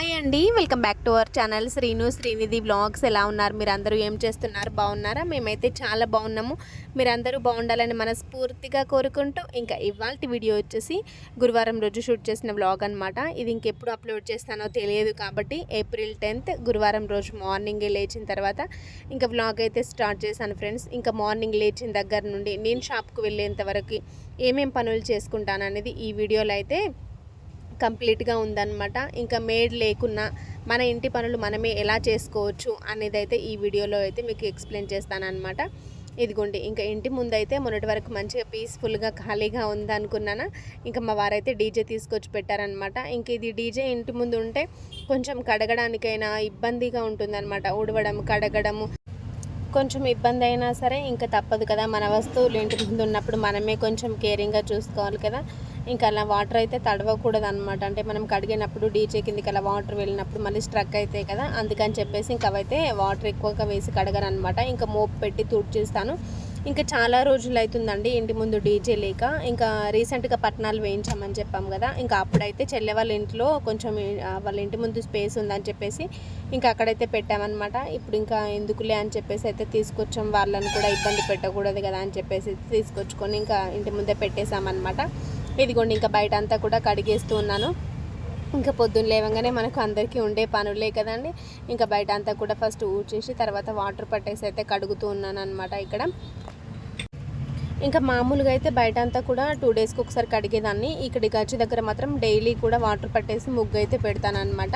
Hi అండి. Welcome back to our channel. Srinu Srinidhi vlogs ఎలా ఉన్నారు? మీరు అందరూ ఏం చేస్తున్నారు? బాగున్నారా? మేమైతే చాలా బాగున్నాము. మీరందరూ బాగుండాలని మనస్ఫూర్తిగా కోరుకుంటూ ఇంకా ఇవాళ వీడియో వచ్చేసి గురువారం రోజు షూట్ చేసిన వ్లాగ్ అనమాట ఇది ఇంకెప్పుడు అప్లోడ్ చేస్తానో తెలియదు కాబట్టి ఏప్రిల్ టెన్త్ గురువారం రోజు మార్నింగే లేచిన తర్వాత ఇంకా వ్లాగ్ అయితే స్టార్ట్ చేశాను ఫ్రెండ్స్. ఇంకా మార్నింగ్ లేచిన దగ్గర నుండి నేను షాప్కు వెళ్ళేంత వరకు ఏమేం పనులు చేసుకుంటాను అనేది ఈ వీడియోలో అయితే కంప్లీట్గా ఉందన్నమాట. ఇంకా మేడ్ లేకున్నా మన ఇంటి పనులు మనమే ఎలా చేసుకోవచ్చు అనేది అయితే ఈ వీడియోలో అయితే మీకు ఎక్స్ప్లెయిన్ చేస్తానన్నమాట. ఇదిగోండి ఇంకా ఇంటి ముందు అయితే మొన్నటి వరకు మంచిగా పీస్ఫుల్గా ఖాళీగా ఉందనుకున్నాను? ఇంకా మా వారైతే డీజే తీసుకొచ్చి పెట్టారనమాట ఇంక ఇది డీజే ఇంటి ముందు ఉంటే కొంచెం కడగడానికైనా ఇబ్బందిగా ఉంటుందన్నమాట. ఉడవడం కడగడము కొంచెం ఇబ్బంది అయినా సరే ఇంకా తప్పదు కదా. మన వస్తువులు ఇంటి ముందు ఉన్నప్పుడు మనమే కొంచెం కేరింగ్గా చూసుకోవాలి కదా. ఇంకా అలా వాటర్ అయితే తడవకూడదు అనమాట అంటే మనం కడిగినప్పుడు డీజే కిందకి అలా వాటర్ వెళ్ళినప్పుడు మళ్ళీ స్ట్రక్ అవుతాయి కదా అందుకని చెప్పేసి ఇంకా అవైతే వాటర్ ఎక్కువగా వేసి కడగను అనమాట ఇంకా మోపు పెట్టి తుడిచేస్తాను. ఇంకా చాలా రోజులు అవుతుందండి ఇంటి ముందు డీజే లేక. ఇంకా రీసెంట్గా పట్టణాలు వేయించామని చెప్పాం కదా ఇంకా అప్పుడైతే చెల్లె వాళ్ళ ఇంట్లో కొంచెం వాళ్ళ ఇంటి ముందు స్పేస్ ఉందని చెప్పేసి ఇంకా అక్కడైతే పెట్టామన్నమాట. ఇప్పుడు ఇంకా ఎందుకులే అని చెప్పేసి అయితే తీసుకొచ్చాం. వాళ్ళని కూడా ఇబ్బంది పెట్టకూడదు కదా అని చెప్పేసి తీసుకొచ్చుకొని ఇంకా ఇంటి ముందే పెట్టేశామన్నమాట. ఇదిగోండి ఇంకా బయట అంతా కూడా కడిగేస్తూ ఉన్నాను. ఇంకా పొద్దున్న లేవగానే మనకు అందరికీ ఉండే పనులే కదండి. ఇంకా బయట అంతా కూడా ఫస్ట్ ఊడ్చేసి తర్వాత వాటర్ పట్టేసి అయితే కడుగుతూ ఉన్నాను అనమాట ఇక్కడ. ఇంకా మామూలుగా అయితే బయట అంతా కూడా టూ డేస్కి ఒకసారి కడిగేదాన్ని. ఇక్కడ గచ్చి దగ్గర మాత్రం డైలీ కూడా వాటర్ పట్టేసి ముగ్గు అయితే పెడతానమాట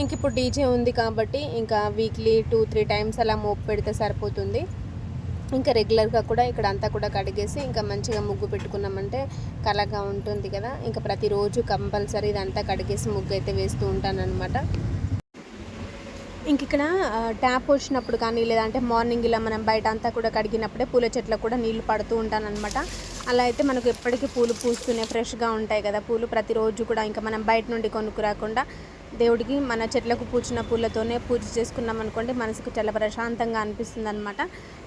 ఇంక ఇప్పుడు డీజే ఉంది కాబట్టి ఇంకా వీక్లీ టూ త్రీ టైమ్స్ అలా మోపు పెడితే సరిపోతుంది. ఇంకా రెగ్యులర్గా కూడా ఇక్కడ అంతా కూడా కడిగేసి ఇంకా మంచిగా ముగ్గు పెట్టుకున్నామంటే కలగా ఉంటుంది కదా. ఇంకా ప్రతిరోజు కంపల్సరీ ఇదంతా కడిగేసి ముగ్గు అయితే వేస్తూ ఉంటాను ఇంక ఇక్కడ ట్యాప్ వచ్చినప్పుడు కానీ లేదంటే మార్నింగ్ ఇలా మనం బయట అంతా కూడా కడిగినప్పుడే పూల చెట్లకు కూడా నీళ్ళు పడుతూ ఉంటాననమాట అలా అయితే మనకు ఎప్పటికీ పూలు పూస్తూనే ఫ్రెష్గా ఉంటాయి కదా. పూలు ప్రతిరోజు కూడా ఇంకా మనం బయట నుండి కొనుక్కురాకుండా దేవుడికి మన చెట్లకు పూచిన పూలతోనే పూజ చేసుకున్నాం అనుకోండి మనసుకు చాలా ప్రశాంతంగా అనిపిస్తుంది అనమాట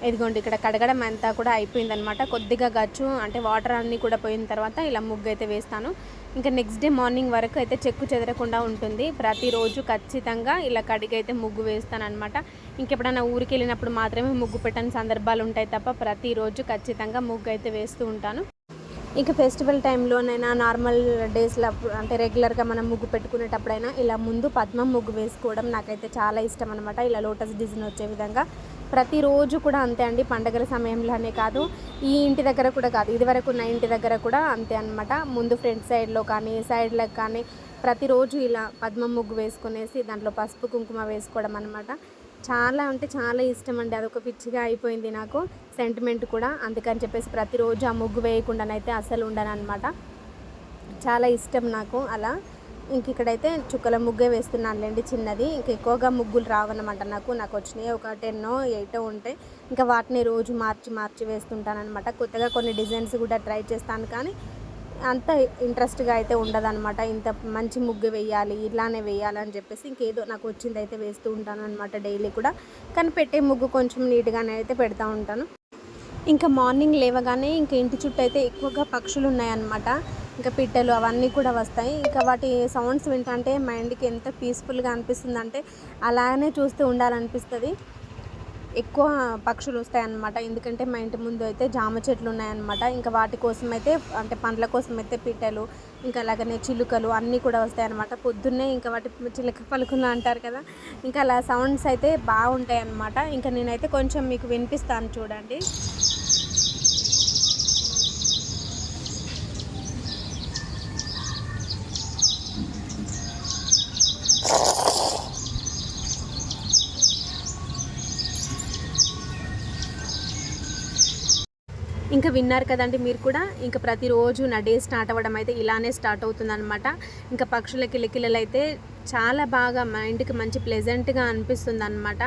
ఇదిగోండి ఇక్కడ కడగడం అంతా కూడా అయిపోయింది అనమాట కొద్దిగా గచ్చు అంటే వాటర్ అన్నీ కూడా పోయిన తర్వాత ఇలా ముగ్గు అయితే వేస్తాను. ఇంకా నెక్స్ట్ డే మార్నింగ్ వరకు అయితే చెక్కు చెదరకుండా ఉంటుంది. ప్రతిరోజు ఖచ్చితంగా ఇలా కడిగి అయితే ముగ్గు వేస్తాను అనమాట ఇంకెప్పుడైనా ఊరికి వెళ్ళినప్పుడు మాత్రమే ముగ్గు పెట్టని సందర్భాలు ఉంటాయి తప్ప ప్రతిరోజు ఖచ్చితంగా ముగ్గు అయితే వేస్తూ ఉంటాను. ఇంకా ఫెస్టివల్ టైంలోనైనా నార్మల్ డేస్లో అంటే రెగ్యులర్గా మనం ముగ్గు పెట్టుకునేటప్పుడైనా ఇలా ముందు పద్మం ముగ్గు వేసుకోవడం నాకైతే చాలా ఇష్టం అనమాట ఇలా లోటస్ డిజైన్ వచ్చే విధంగా. ప్రతిరోజు కూడా అంతే అండి పండగల సమయంలోనే కాదు ఈ ఇంటి దగ్గర కూడా కాదు ఇదివరకు ఉన్న ఇంటి దగ్గర కూడా అంతే అనమాట ముందు ఫ్రంట్ సైడ్లో కానీ సైడ్లకు కానీ ప్రతిరోజు ఇలా పద్మం ముగ్గు వేసుకునేసి దాంట్లో పసుపు కుంకుమ వేసుకోవడం అనమాట చాలా అంటే చాలా ఇష్టం అండి అదొక పిచ్చిగా అయిపోయింది నాకు. సెంటిమెంట్ కూడా. అందుకని చెప్పేసి ప్రతిరోజు ఆ ముగ్గు వేయకుండానైతే అసలు ఉండను అనమాట చాలా ఇష్టం నాకు అలా. ఇంక ఇక్కడైతే చుక్కల ముగ్గే వేస్తున్నానులేండి చిన్నది. ఇంక ఎక్కువగా ముగ్గులు రావన్నమాట నాకు. నాకు వచ్చినాయి ఒక టెన్నో ఎయిటో ఉంటాయి ఇంకా వాటిని రోజు మార్చి మార్చి వేస్తుంటాను అనమాట కొత్తగా కొన్ని డిజైన్స్ కూడా ట్రై చేస్తాను కానీ అంత ఇంట్రెస్ట్గా అయితే ఉండదన్నమాట. ఇంత మంచి ముగ్గు వేయాలి ఇలానే వేయాలి అని చెప్పేసి ఇంకేదో నాకు వచ్చింది అయితే వేస్తూ ఉంటాను అనమాట డైలీ కూడా. కానీ పెట్టే ముగ్గు కొంచెం నీట్గానే అయితే పెడతా ఉంటాను. ఇంకా మార్నింగ్ లేవగానే ఇంకా ఇంటి చుట్టూ అయితే ఎక్కువగా పక్షులు ఉన్నాయన్నమాట. ఇంకా పిట్టలు అవన్నీ కూడా వస్తాయి. ఇంకా వాటి సౌండ్స్ వింటంటే మైండ్కి ఎంత పీస్ఫుల్గా అనిపిస్తుందంటే అలానే చూస్తూ ఉండాలనిపిస్తుంది. ఎక్కువ పక్షులు వస్తాయన్నమాట. ఎందుకంటే మా ఇంటి ముందు అయితే జామ చెట్లు ఉన్నాయన్నమాట. ఇంకా వాటి కోసం అయితే అంటే పండ్ల కోసం అయితే పిట్టలు ఇంకా అలాగనే చిలుకలు అన్నీ కూడా వస్తాయన్నమాట. పొద్దున్నే ఇంకా వాటి చిలుక పలుకులు అంటారు కదా ఇంకా అలా సౌండ్స్ అయితే బాగుంటాయి అన్నమాట ఇంకా నేనైతే కొంచెం మీకు వినిపిస్తాను చూడండి. ఇంకా విన్నారు కదండి మీరు కూడా. ఇంకా ప్రతిరోజు నా డే స్టార్ట్ అవ్వడం అయితే ఇలానే స్టార్ట్ అవుతుందన్నమాట. ఇంకా పక్షుల కిలకిలలు అయితే చాలా బాగా మైండ్కి మంచి ప్లెజెంట్గా అనిపిస్తుంది అనమాట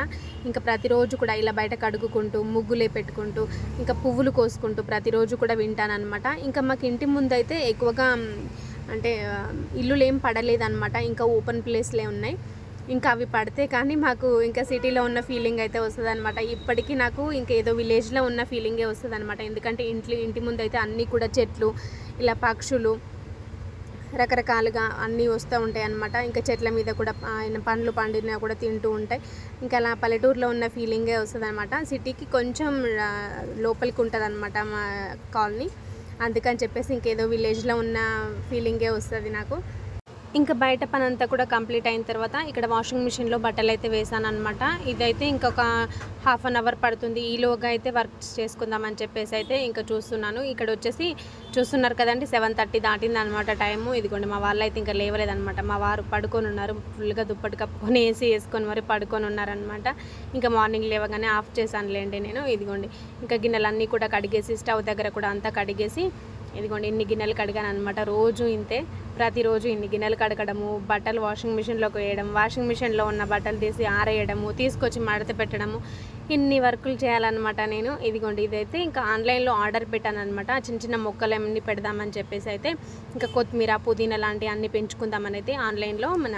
ఇంకా ప్రతిరోజు కూడా ఇలా బయట కడుగుకుంటూ ముగ్గులే పెట్టుకుంటూ ఇంకా పువ్వులు కోసుకుంటూ ప్రతిరోజు కూడా వింటానమాట ఇంకా మాకు ఇంటి ముందు అయితే ఎక్కువగా అంటే ఇల్లులు ఏం పడలేదన్నమాట. ఇంకా ఓపెన్ ప్లేస్లే ఉన్నాయి. ఇంకా అవి పడితే కానీ మాకు ఇంకా సిటీలో ఉన్న ఫీలింగ్ అయితే వస్తుంది అనమాట ఇప్పటికీ నాకు ఇంకా ఏదో విలేజ్లో ఉన్న ఫీలింగే వస్తుంది అనమాట ఎందుకంటే ఇంట్లో ఇంటి ముందు అయితే అన్నీ కూడా చెట్లు ఇలా పక్షులు రకరకాలుగా అన్నీ వస్తూ ఉంటాయి అన్నమాట ఇంకా చెట్ల మీద కూడా ఆయన పండ్లు పండినా కూడా తింటూ ఉంటాయి. ఇంకా అలా పల్లెటూరులో ఉన్న ఫీలింగే వస్తుంది అనమాట సిటీకి కొంచెం లోపలికి ఉంటుంది అనమాట మా కాలనీ. అందుకని చెప్పేసి ఇంకేదో విలేజ్లో ఉన్న ఫీలింగే వస్తుంది నాకు. ఇంకా బయట పని అంతా కూడా కంప్లీట్ అయిన తర్వాత ఇక్కడ వాషింగ్ మిషన్లో బట్టలు అయితే వేసాను అనమాట ఇదైతే ఇంకొక హాఫ్ అన్ అవర్ పడుతుంది. ఈలోగా అయితే వర్క్ చేసుకుందామని చెప్పేసి అయితే ఇంకా చూస్తున్నాను. ఇక్కడ వచ్చేసి చూస్తున్నారు కదండి సెవెన్ థర్టీ దాటింది అనమాట టైము. ఇదిగోండి మా వాళ్ళు అయితే ఇంకా లేవలేదనమాట మా వారు పడుకొని ఉన్నారు. ఫుల్గా దుప్పటి కప్పుకొని ఏసీ వేసుకొని మరి పడుకొని ఉన్నారనమాట ఇంకా మార్నింగ్ లేవగానే ఆఫ్ చేశానులేండి నేను. ఇదిగోండి ఇంకా గిన్నెలన్నీ కూడా కడిగేసి స్టవ్ దగ్గర కూడా అంతా కడిగేసి ఇదిగోండి ఇన్ని గిన్నెలు కడిగాను అనమాట రోజు ఇంతే. ప్రతిరోజు ఇన్ని గిన్నెలు కడగడము బట్టలు వాషింగ్ మిషన్లోకి వేయడం వాషింగ్ మిషన్లో ఉన్న బట్టలు తీసి ఆరేయడము తీసుకొచ్చి మడత పెట్టడము ఇన్ని వర్కులు చేయాలన్నమాట నేను. ఇదిగోండి ఇదైతే ఇంకా ఆన్లైన్లో ఆర్డర్ పెట్టాను అనమాట చిన్న చిన్న మొక్కలు అన్ని పెడదామని చెప్పేసి అయితే ఇంకా కొత్తిమీర పుదీనా లాంటివి అన్నీ పెంచుకుందామని అయితే ఆన్లైన్లో మన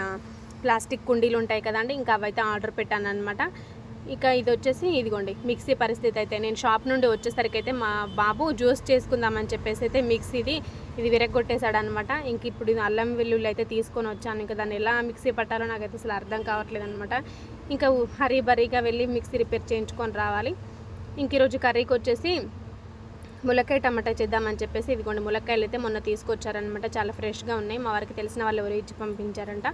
ప్లాస్టిక్ కుండీలు ఉంటాయి కదండి ఇంకా అవైతే ఆర్డర్ పెట్టాను అనమాట ఇక ఇది వచ్చేసి ఇదిగోండి మిక్సీ పరిస్థితి అయితే. నేను షాప్ నుండి వచ్చేసరికి అయితే మా బాబు జ్యూస్ చేసుకుందామని చెప్పేసి అయితే మిక్సీది ఇది విరగొట్టేశాడు అనమాట ఇంక ఇప్పుడు ఇది అల్లం వెల్లుల్లి అయితే తీసుకొని వచ్చాను. ఇంకా దాన్ని ఎలా మిక్సీ పట్టాలో నాకైతే అసలు అర్థం కావట్లేదు అనమాట ఇంకా హరీ బరీగా వెళ్ళి మిక్సీ రిపేర్ చేయించుకొని రావాలి. ఇంక ఈరోజు కర్రీకి వచ్చేసి ములక్కాయ టమాటా చేద్దామని చెప్పేసి ఇదిగోండి ములక్కాయలు అయితే మొన్న తీసుకొచ్చారనమాట చాలా ఫ్రెష్గా ఉన్నాయి. మా వారికి తెలిసిన వాళ్ళు ఎవరు ఇచ్చి పంపించారంట.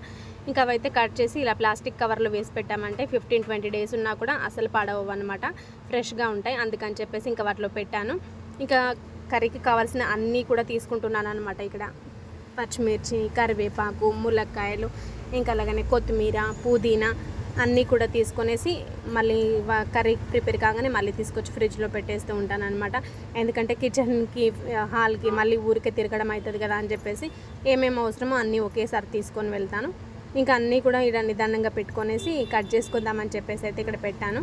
ఇంకా అవైతే కట్ చేసి ఇలా ప్లాస్టిక్ కవర్లో వేసి పెట్టామంటే ఫిఫ్టీన్ ట్వంటీ డేస్ ఉన్నా కూడా అసలు పాడవు అనమాట ఫ్రెష్గా ఉంటాయి. అందుకని చెప్పేసి ఇంకా వాటిలో పెట్టాను. ఇంకా కర్రీకి కావాల్సిన అన్నీ కూడా తీసుకుంటున్నాను అనమాట ఇక్కడ. పచ్చిమిర్చి కరివేపాకు ములక్కాయలు ఇంకా అలాగనే కొత్తిమీర పుదీనా అన్నీ కూడా తీసుకొనేసి మళ్ళీ కర్రీ ప్రిపేర్ కాగానే మళ్ళీ తీసుకొచ్చి ఫ్రిడ్జ్లో పెట్టేస్తూ ఉంటాను అనమాట ఎందుకంటే కిచెన్కి హాల్కి మళ్ళీ ఊరికే తిరగడం అవుతుంది కదా అని చెప్పేసి ఏమేమి అవసరమో అన్నీ ఒకేసారి తీసుకొని వెళ్తాను. ఇంకా అన్నీ కూడా ఇలా నిదానంగా పెట్టుకొనేసి కట్ చేసుకుందామని చెప్పేసి అయితే ఇక్కడ పెట్టాను.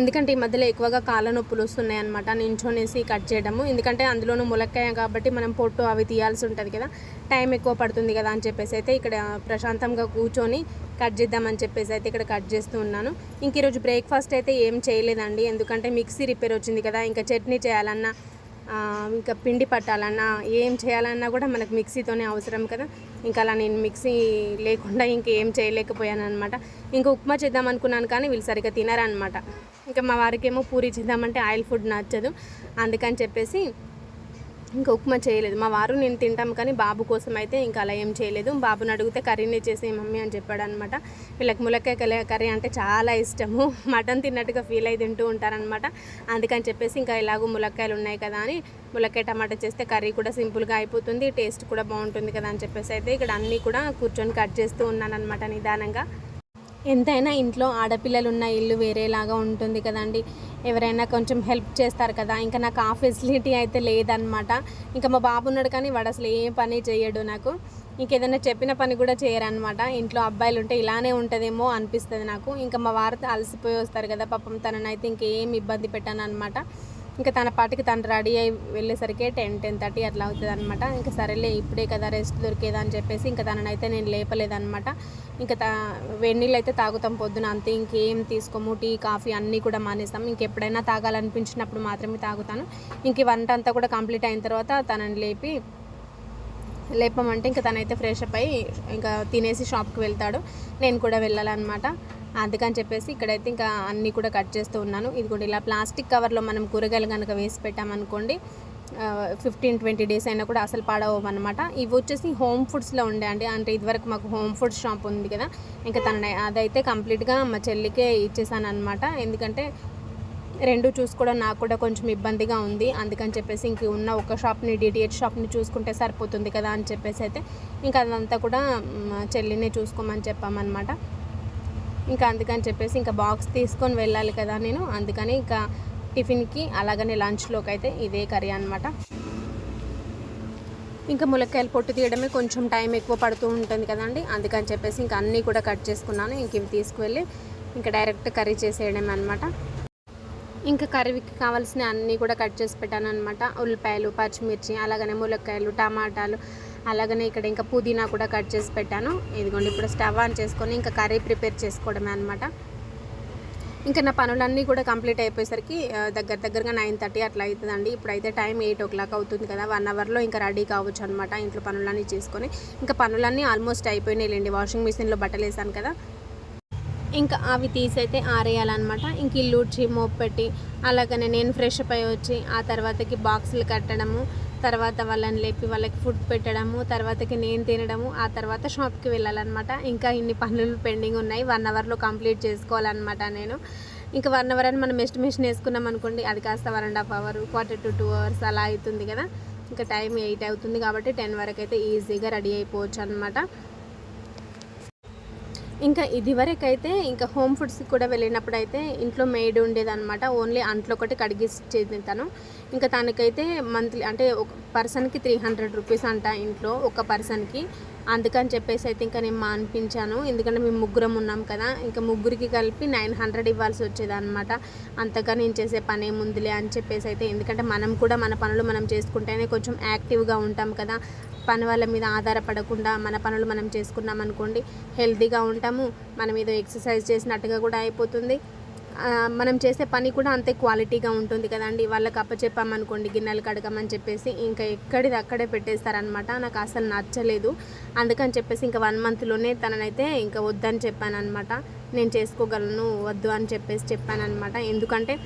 ఎందుకంటే ఈ మధ్యలో ఎక్కువగా కాళ్ళ నొప్పులు వస్తున్నాయి అనమాట నించోనేసి కట్ చేయడము. ఎందుకంటే అందులోనూ ములక్కాయ కాబట్టి మనం పొట్టు అవి తీయాల్సి ఉంటుంది కదా. టైం ఎక్కువ పడుతుంది కదా అని చెప్పేసి అయితే ఇక్కడ ప్రశాంతంగా కూర్చొని కట్ చేద్దామని చెప్పేసి అయితే ఇక్కడ కట్ చేస్తూ ఉన్నాను. ఇంక ఈరోజు బ్రేక్ఫాస్ట్ అయితే ఏం చేయలేదండి. ఎందుకంటే మిక్సీ రిపేర్ వచ్చింది కదా ఇంకా చట్నీ చేయాలన్నా ఇంకా పిండి పట్టాలన్నా ఏం చేయాలన్నా కూడా మనకు మిక్సీతోనే అవసరం కదా. ఇంకా అలా నేను మిక్సీ లేకుండా ఇంకేం చేయలేకపోయాను అనమాట ఇంకా ఉప్మా చేద్దాం అనుకున్నాను కానీ వీళ్ళు సరిగ్గా తినరనమాట ఇంకా మా వారికి ఏమో పూరి చేద్దామంటే ఆయిల్ ఫుడ్ నచ్చదు. అందుకని చెప్పేసి ఇంకా ఉప్మా చేయలేదు. మా వారు నేను తింటాం కానీ బాబు కోసం అయితే ఇంకా అలా ఏం చేయలేదు. బాబుని అడిగితే కర్రీనే చేసే మమ్మీ అని చెప్పాడు అనమాట వీళ్ళకి ములక్కాయ కల- కర్రీ అంటే చాలా ఇష్టము. మటన్ తిన్నట్టుగా ఫీల్ అయి తింటూ ఉంటారనమాట. అందుకని చెప్పేసి ఇంకా ఇలాగూ ములక్కాయలు ఉన్నాయి కదా అని ములక్కాయ టమాటా చేస్తే కర్రీ కూడా సింపుల్గా అయిపోతుంది. టేస్ట్ కూడా బాగుంటుంది కదా అని చెప్పేసి అయితే ఇక్కడ అన్నీ కూడా కూర్చొని కట్ చేస్తూ ఉన్నాను అనమాట నిదానంగా. ఎంతైనా ఇంట్లో ఆడపిల్లలు ఉన్న ఇల్లు వేరేలాగా ఉంటుంది కదండి. ఎవరైనా కొంచెం హెల్ప్ చేస్తారు కదా. ఇంకా నాకు ఆ ఫెసిలిటీ అయితే లేదనమాట ఇంకా మా బాబు ఉన్నాడు కానీ వాడు అసలు ఏ పని చేయడు నాకు. ఇంకేదైనా చెప్పిన పని కూడా చేయరనమాట ఇంట్లో అబ్బాయిలు ఉంటే ఇలానే ఉంటుందేమో అనిపిస్తుంది నాకు. ఇంకా మా వారితో అలసిపోయి వస్తారు కదా. పాపం తననైతే ఇంకేం ఇబ్బంది పెట్టాను అనమాట ఇంకా తన పాటికి తను రెడీ అయి వెళ్ళేసరికి టెన్ టెన్ థర్టీ అట్లా అవుతుంది అనమాట ఇంకా సరేలే ఇప్పుడే కదా రెస్ట్ దొరికేదా అని చెప్పేసి ఇంకా తననైతే నేను లేపలేదనమాట ఇంకా తా వెన్నీళ్ళు అయితే తాగుతాం పొద్దున అంతే ఇంకేం తీసుకోము టీ కాఫీ అన్నీ కూడా మానేస్తాం. ఇంకెప్పుడైనా తాగాలనిపించినప్పుడు మాత్రమే తాగుతాను. ఇంక వంట అంతా కూడా కంప్లీట్ అయిన తర్వాత తనని లేపి లేపమంటే ఇంకా తనైతే ఫ్రెష్ అప్ అయ్యి ఇంకా తినేసి షాప్కి వెళ్తాడు. నేను కూడా వెళ్ళాలన్నమాట. అందుకని చెప్పేసి ఇక్కడైతే ఇంకా అన్నీ కూడా కట్ చేస్తూ ఉన్నాను. ఇది కూడా ఇలా ప్లాస్టిక్ కవర్లో మనం కూరగాయలు కనుక వేసి పెట్టామనుకోండి ఫిఫ్టీన్ ట్వంటీ డేస్ అయినా కూడా అసలు పాడవు అనమాట ఇవి వచ్చేసి హోమ్ ఫుడ్స్లో ఉండే అండి. అంటే ఇదివరకు మాకు హోమ్ ఫుడ్ షాప్ ఉంది కదా ఇంకా తన అదైతే కంప్లీట్గా మా చెల్లికే ఇచ్చేసాను అనమాట ఎందుకంటే రెండు చూసుకోవడం నాకు కూడా కొంచెం ఇబ్బందిగా ఉంది. అందుకని చెప్పేసి ఇంక ఉన్న ఒక షాప్ని డిటిహెచ్ షాప్ని చూసుకుంటే సరిపోతుంది కదా అని చెప్పేసి అయితే ఇంకా అదంతా కూడా మా చెల్లినే చూసుకోమని చెప్పామన్నమాట. ఇంకా అందుకని చెప్పేసి ఇంకా బాక్స్ తీసుకొని వెళ్ళాలి కదా నేను. అందుకని ఇంకా టిఫిన్కి అలాగనే లంచ్లోకి అయితే ఇదే కర్రీ అనమాట ఇంకా ములక్కాయలు పొట్టు తీయడమే కొంచెం టైం ఎక్కువ పడుతూ ఉంటుంది కదండి. అందుకని చెప్పేసి ఇంకా అన్నీ కూడా కట్ చేసుకున్నాను. ఇంక ఇవి తీసుకువెళ్ళి ఇంకా డైరెక్ట్ కర్రీ చేసేయడం అనమాట ఇంకా కర్రీకి కావాల్సిన అన్నీ కూడా కట్ చేసి పెట్టాను అనమాట ఉల్లిపాయలు పచ్చిమిర్చి అలాగనే ములక్కాయలు టమాటాలు అలాగనే ఇక్కడ ఇంకా పుదీనా కూడా కట్ చేసి పెట్టాను. ఇదిగోండి ఇప్పుడు స్టవ్ ఆన్ చేసుకొని ఇంకా కర్రీ ప్రిపేర్ చేసుకోవడమే అనమాట ఇంకా నా పనులన్నీ కూడా కంప్లీట్ అయిపోయేసరికి దగ్గర దగ్గరగా నైన్ థర్టీ అట్లా అవుతుందండి ఇప్పుడైతే టైం ఎయిట్ ఓ క్లాక్ అవుతుంది కదా వన్ అవర్లో ఇంకా రెడీ కావచ్చు అనమాట ఇంట్లో పనులన్నీ చేసుకొని. ఇంకా పనులన్నీ ఆల్మోస్ట్ అయిపోయినాయిలేండి వాషింగ్ మిషన్లో బట్టలు వేసాను కదా. ఇంకా అవి తీసైతే ఆరేయాలన్నమాట. ఇంక ఇల్లు ఉడ్చి మోపెట్టి పెట్టి అలాగనే నేను ఫ్రెష్ అప్ అయి వచ్చి ఆ తర్వాతకి బాక్సులు కట్టడము తర్వాత వాళ్ళని లేపి వాళ్ళకి ఫుడ్ పెట్టడము తర్వాతకి నేను తినడము ఆ తర్వాత షాప్కి వెళ్ళాలన్నమాట. ఇంకా ఇన్ని పనులు పెండింగ్ ఉన్నాయి. వన్ అవర్లో కంప్లీట్ చేసుకోవాలన్నమాట నేను. ఇంకా వన్ అవర్ అని మనం ఎస్టిమేషన్ వేసుకున్నాం అనుకోండి అది కాస్త one and half hour quarter to two hours అలా అవుతుంది కదా. ఇంకా టైం ఎయిట్ అవుతుంది కాబట్టి టెన్ వరకు అయితే ఈజీగా రెడీ అయిపోవచ్చు అనమాట ఇంకా ఇదివరకైతే ఇంకా హోమ్ ఫుడ్స్కి కూడా వెళ్ళినప్పుడు అయితే ఇంట్లో మేడ్ ఉండేదన్నమాట. ఓన్లీ అంట్లో ఒకటి కడిగిచ్చేది తను. ఇంకా తనకైతే మంత్లీ అంటే ఒక పర్సన్కి త్రీ హండ్రెడ్ రూపీస్ అంట ఇంట్లో ఒక పర్సన్కి. అందుకని చెప్పేసి అయితే ఇంకా నేను మానిపించాను. ఎందుకంటే మేము ముగ్గురం ఉన్నాం కదా ఇంకా ముగ్గురికి కలిపి నైన్ హండ్రెడ్ ఇవ్వాల్సి వచ్చేది అనమాట అంతగా నేను చేసే పని ముందులే అని చెప్పేసి అయితే ఎందుకంటే మనం కూడా మన పనులు మనం చేసుకుంటేనే కొంచెం యాక్టివ్గా ఉంటాం కదా. పని వాళ్ళ మీద ఆధారపడకుండా మన పనులు మనం చేసుకున్నాం అనుకోండి హెల్తీగా ఉంటాము. మనం ఏదో ఎక్సర్సైజ్ చేసినట్టుగా కూడా అయిపోతుంది. మనం చేసే పని కూడా అంతే క్వాలిటీగా ఉంటుంది కదండి. వాళ్ళకి అప్పచెప్పామనుకోండి గిన్నెలు కడగమని చెప్పేసి ఇంకా ఎక్కడిది అక్కడే పెట్టేస్తారనమాట నాకు అసలు నచ్చలేదు. అందుకని చెప్పేసి ఇంకా వన్ మంత్లోనే తననైతే ఇంకా వద్దని చెప్పాను అనమాట నేను చేసుకోగలను వద్దు అని చెప్పేసి చెప్పాను అనమాట ఎందుకంటే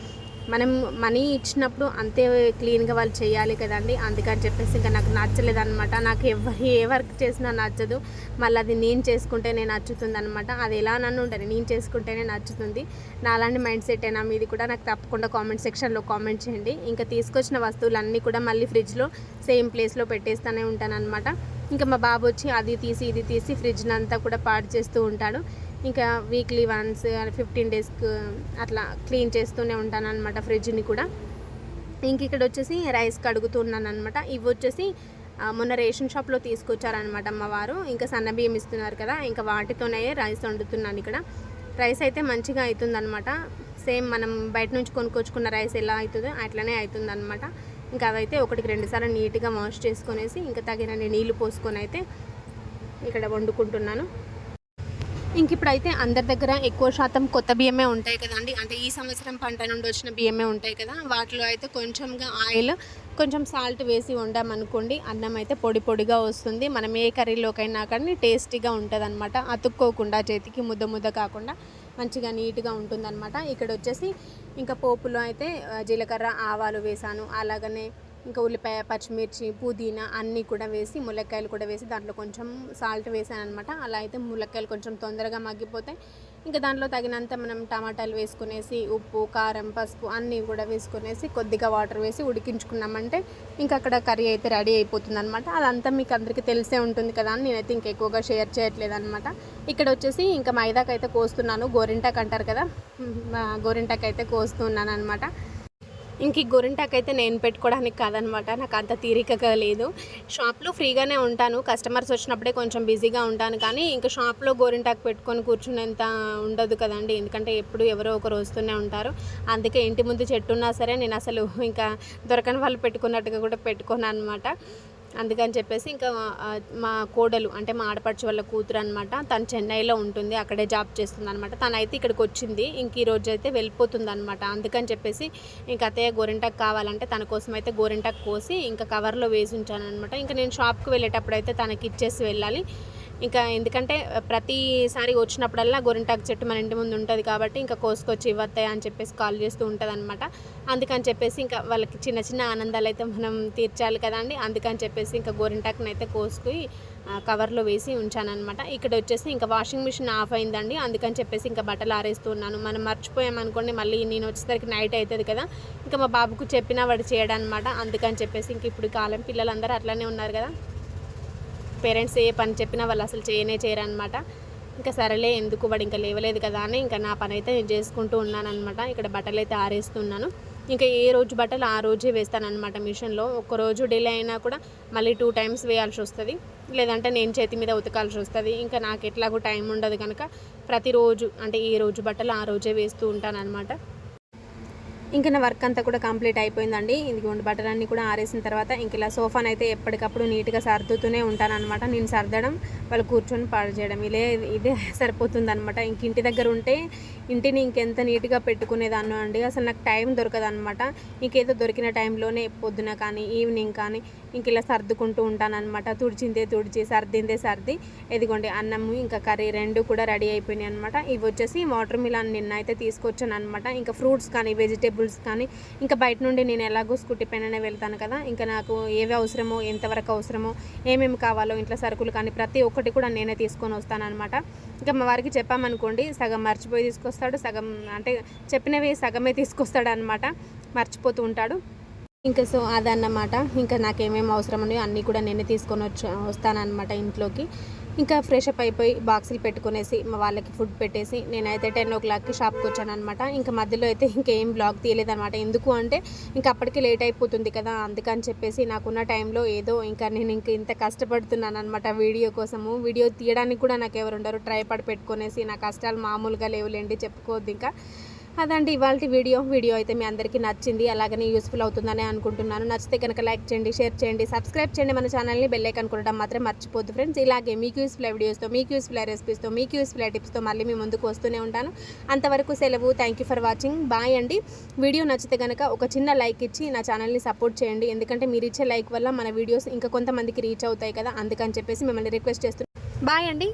మనం మనీ ఇచ్చినప్పుడు అంతే క్లీన్గా వాళ్ళు చేయాలి కదండి. అందుకని చెప్పేసి ఇంకా నాకు నచ్చలేదు అనమాట నాకు ఎవరు ఏ వర్క్ చేసినా నచ్చదు. మళ్ళీ అది నేను చేసుకుంటేనే నచ్చుతుంది అనమాట అది ఎలా నన్ను ఉంటుంది? నేను చేసుకుంటేనే నచ్చుతుంది. నా అలాంటి మైండ్ సెట్ అయినా మీది కూడా నాకు తప్పకుండా కామెంట్ సెక్షన్లో కామెంట్ చేయండి. ఇంకా తీసుకొచ్చిన వస్తువులన్నీ కూడా మళ్ళీ ఫ్రిడ్జ్లో సేమ్ ప్లేస్లో పెట్టేస్తూనే ఉంటాను అనమాట ఇంకా మా బాబు వచ్చి అది తీసి ఇది తీసి ఫ్రిడ్జ్ని అంతా కూడా పాడు చేస్తూ ఉంటాడు. ఇంకా వీక్లీ వన్స్ ఫిఫ్టీన్ డేస్కి అట్లా క్లీన్ చేస్తూనే ఉంటాను అనమాట ఫ్రిడ్జ్ని కూడా. ఇంక ఇక్కడ వచ్చేసి రైస్ కడుగుతున్నాను అనమాట ఇవి వచ్చేసి మొన్న రేషన్ షాప్లో తీసుకొచ్చారనమాట అమ్మవారు ఇంకా సన్నబియ్యం ఇస్తున్నారు కదా ఇంకా వాటితోనే రైస్ వండుతున్నాను ఇక్కడ. రైస్ అయితే మంచిగా అవుతుందనమాట సేమ్ మనం బయట నుంచి కొనుక్కొచ్చుకున్న రైస్ ఎలా అవుతుందో అట్లనే అవుతుందనమాట ఇంకా అదైతే ఒకటికి రెండుసార్లు నీట్గా వాష్ చేసుకొనేసి ఇంకా తగినన్ని నీళ్ళు పోసుకొని అయితే ఇక్కడ వండుకుంటున్నాను. ఇంక ఇప్పుడైతే అందరి దగ్గర ఎక్కువ శాతం కొత్త బియ్యమే ఉంటాయి కదండి. అంటే ఈ సంవత్సరం పంట నుండి వచ్చిన బియ్యమే ఉంటాయి కదా. వాటిలో అయితే కొంచెంగా ఆయిల్ కొంచెం సాల్ట్ వేసి వండామనుకోండి అన్నం అయితే పొడి పొడిగా వస్తుంది. మనం ఏ కర్రీలోకైనా కానీ టేస్టీగా ఉంటుంది అనమాట అతుక్కోకుండా చేతికి ముద్ద ముద్ద కాకుండా మంచిగా నీట్గా ఉంటుందన్నమాట. ఇక్కడ వచ్చేసి ఇంకా పోపులో అయితే జీలకర్ర ఆవాలు వేసాను. అలాగనే ఇంకా ఉల్లిపాయ పచ్చిమిర్చి పుదీనా అన్నీ కూడా వేసి ములక్కాయలు కూడా వేసి దాంట్లో కొంచెం సాల్ట్ వేసాను అనమాట అలా అయితే ములక్కాయలు కొంచెం తొందరగా మగ్గిపోతాయి. ఇంకా దాంట్లో తగినంత మనం టమాటాలు వేసుకునేసి ఉప్పు కారం పసుపు అన్నీ కూడా వేసుకునేసి కొద్దిగా వాటర్ వేసి ఉడికించుకున్నామంటే ఇంకా అక్కడ కర్రీ అయితే రెడీ అయిపోతుంది అనమాట అదంతా మీకు అందరికీ తెలిసే ఉంటుంది కదా అని నేనైతే ఇంకా ఎక్కువగా షేర్ చేయట్లేదు అనమాట ఇక్కడ వచ్చేసి ఇంకా మైదాకైతే అయితే కోస్తున్నాను. గోరింటాక్ అంటారు కదా? గోరింటాక్ అయితే కోస్తున్నాను అనమాట ఇంక ఈ గోరింటాక్ అయితే నేను పెట్టుకోవడానికి కాదనమాట. నాకు అంత తీరికగా లేదు. షాప్లో ఫ్రీగానే ఉంటాను. కస్టమర్స్ వచ్చినప్పుడే కొంచెం బిజీగా ఉంటాను. కానీ ఇంకా షాప్లో గోరింటాక్ పెట్టుకొని కూర్చునేంత ఉండదు కదండి. ఎందుకంటే ఎప్పుడు ఎవరో ఒకరు వస్తూనే ఉంటారు. అందుకే ఇంటి ముందు చెట్టు ఉన్నా సరే నేను అసలు ఇంకా దొరకని వాళ్ళు పెట్టుకున్నట్టుగా కూడా పెట్టుకోను అనమాట. అందుకని చెప్పేసి ఇంకా మా కోడలు అంటే మా ఆడపడుచు వాళ్ళ కూతురు అనమాట తను చెన్నైలో ఉంటుంది అక్కడే జాబ్ చేస్తుంది అనమాట తనైతే ఇక్కడికి వచ్చింది ఇంక ఈ రోజు అయితే వెళ్ళిపోతుంది అనమాట అందుకని చెప్పేసి ఇంకా అత్తయ్య గోరింటాకు కావాలంటే తన కోసం అయితే గోరింటాకు కోసి ఇంకా కవర్లో వేసి ఉంచాను అనమాట ఇంకా నేను షాప్కి వెళ్ళేటప్పుడు అయితే తనకి ఇచ్చేసి వెళ్ళాలి. ఇంకా ఎందుకంటే ప్రతిసారి వచ్చినప్పుడల్లా గోరింటాకు చెట్టు మన ఇంటి ముందు ఉంటుంది కాబట్టి ఇంకా కోసుకొచ్చి ఇవ్వతాయి అని చెప్పేసి కాల్ చేస్తూ ఉంటుంది అనమాట అందుకని చెప్పేసి ఇంకా వాళ్ళకి చిన్న చిన్న ఆనందాలు అయితే మనం తీర్చాలి కదండి అందుకని చెప్పేసి ఇంకా గోరింటాకుని అయితే కోసుకుని కవర్లో వేసి ఉంచానమాట ఇక్కడ వచ్చేసి ఇంకా వాషింగ్ మిషన్ ఆఫ్ అయిందండి. అందుకని చెప్పేసి ఇంకా బట్టలు ఆరేస్తున్నాను మనం మర్చిపోయామనుకోండి మళ్ళీ నేను వచ్చేసరికి నైట్ అవుతుంది కదా. ఇంకా మా బాబుకు చెప్పినా వాడు చేయడం అనమాట అందుకని చెప్పేసి ఇంక ఇప్పుడు కాలం పిల్లలందరూ అట్లనే ఉన్నారు కదా. పేరెంట్స్ ఏ పని చెప్పినా వాళ్ళు అసలు చేయనే చేయరనమాట ఇంకా సరేలే ఎందుకు వాడు ఇంకా లేవలేదు కదా అని ఇంకా నా పని అయితే నేను చేసుకుంటూ ఉన్నానమాట ఇక్కడ బట్టలు అయితే ఆరేస్తున్నాను. ఇంకా ఏ రోజు బట్టలు ఆ రోజే వేస్తానమాట మిషన్లో. ఒక రోజు డిలే అయినా కూడా మళ్ళీ టూ టైమ్స్ వేయాల్సి వస్తుంది. లేదంటే నేను చేతి మీద ఉతకాల్సి వస్తుంది. ఇంకా నాకు ఎట్లాగో టైం ఉండదు కనుక ప్రతిరోజు అంటే ఏ రోజు బట్టలు ఆ రోజే వేస్తూ ఉంటాననమాట ఇంకా నా వర్క్ అంతా కూడా కంప్లీట్ అయిపోయిందండి. ఇదిగోండి బట్టలన్నీ కూడా ఆరేసిన తర్వాత ఇంక ఇలా సోఫాను అయితే ఎప్పటికప్పుడు నీట్గా సర్దుతూనే ఉంటాను అనమాట నేను సర్దడం వాళ్ళు కూర్చొని పాడు చేయడం ఇదే ఇదే సరిపోతుంది అనమాట ఇంక ఇంటి దగ్గర ఉంటే ఇంటిని ఇంకెంత నీట్గా పెట్టుకునేదాన్ని అండి. అసలు నాకు టైం దొరకదు అనమాట ఇంకేదో దొరికిన టైంలోనే పొద్దున కానీ ఈవినింగ్ కానీ ఇంక ఇలా సర్దుకుంటూ ఉంటాను అనమాట తుడిచిందే తుడిచి సర్దిందే సర్ది. ఇదిగోండి అన్నము ఇంకా కర్రీ రెండు కూడా రెడీ అయిపోయినాయి అనమాట ఇవి వచ్చేసి వాటర్ మిలాన్ నిన్న అయితే తీసుకొచ్చాను అనమాట ఇంకా ఫ్రూట్స్ కానీ వెజిటేబుల్స్ కానీ ఇంకా బయట నుండి నేను ఎలాగో స్కూటీ పైననే వెళ్తాను కదా. ఇంకా నాకు ఏవి అవసరమో ఎంతవరకు అవసరమో ఏమేమి కావాలో ఇంట్లో సరుకులు కానీ ప్రతి ఒక్కటి కూడా నేనే తీసుకొని వస్తాను అనమాట ఇంకా మా వారికి చెప్పామనుకోండి సగం మర్చిపోయి తీసుకొస్తాడు సగం అంటే చెప్పినవి సగమే తీసుకొస్తాడు అనమాట మర్చిపోతూ ఉంటాడు. ఇంకా సో అదన్నమాట. ఇంకా నాకేమేమి అవసరం ఉన్నాయో అన్నీ కూడా నేనే తీసుకొని వచ్చి వస్తానన్నమాట ఇంట్లోకి. ఇంకా ఫ్రెష్ అప్ అయిపోయి బాక్సులు పెట్టుకునేసి మా వాళ్ళకి ఫుడ్ పెట్టేసి నేనైతే టెన్ ఓ క్లాక్కి షాప్కి వచ్చాను అనమాట ఇంకా మధ్యలో అయితే ఇంకేం బ్లాగ్ తీయలేదనమాట ఎందుకు అంటే ఇంకా అప్పటికి లేట్ అయిపోతుంది కదా అందుకని చెప్పేసి నాకున్న టైంలో ఏదో ఇంకా నేను ఇంక ఇంత కష్టపడుతున్నాను అనమాట వీడియో కోసము. వీడియో తీయడానికి కూడా నాకు ఎవరు ఉండరు. ట్రైపాడ్ పెట్టుకునేసి నా కష్టాలు మామూలుగా లేవులేండి చెప్పుకోవద్దు ఇంకా. అదండి ఇవాళ వీడియో. వీడియో అయితే మీ అందరికీ నచ్చింది అలాగనే యూస్ఫుల్ అవుతుందని అనుకుంటున్నాను. నచ్చితే కనుక లైక్ చేయండి షేర్ చేయండి సబ్స్క్రైబ్ చేయండి మన ఛానల్ని. బెల్లైక్ అనుకోవడం మాత్రం మర్చిపోద్దు ఫ్రెండ్స్. ఇలాగే మీకు యూస్ఫుల్ వీడియోస్తో మీకు యూస్ఫుల్ రెసిపీస్తో మీకు యూస్ఫుల్ టిప్స్తో మళ్ళీ మీ ముందుకు వస్తూనే ఉంటాను. అంతవరకు సెలవు. Thank you for watching bye అండి. వీడియో నచ్చితే కనుక ఒక చిన్న లైక్ ఇచ్చి నా ఛానల్ని సపోర్ట్ చేయండి. ఎందుకంటే మీరు ఇచ్చే లైక్ వల్ల మన వీడియోస్ ఇంకా కొంతమందికి రీచ్ అవుతాయి కదా అందుకని చెప్పేసి మిమ్మల్ని రిక్వెస్ట్ చేస్తున్నాను బాయ్ అండి.